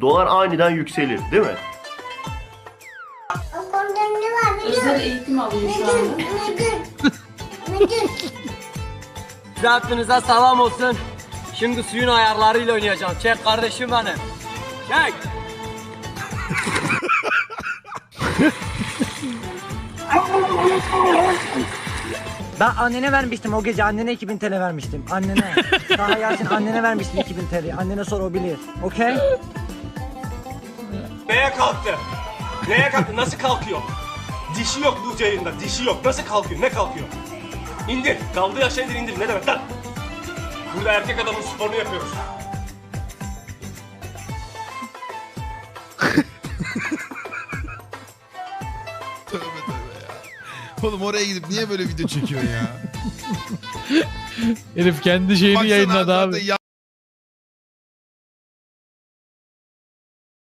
dolar aniden yükselir değil mi? O konuda ne var biliyor Özel musun? eğitim alıyor şu anda. Müdür, müdür, müdür. Rabbinize selam olsun. Şimdi suyun ayarlarıyla oynayacağım. Çek kardeşim benim. Çek. Ben annene vermiştim o gece annene 2000 TL vermiştim. Annene. Daha Yasin annene vermiştim 2000 TL. Annene sor o bilir. Okey? Neye kalktı? Neye kalktı? Nasıl kalkıyor? Dişi yok bu yayında. Dişi yok. Nasıl kalkıyor? Ne kalkıyor? İndir. Kaldığı aşağı indir indir. Ne demek lan? Burada erkek adamın sporunu yapıyoruz. Tövbe tövbe ya. Oğlum oraya gidip niye böyle video çekiyorsun ya? Herif kendi şeyini Baksana yayınladı abi.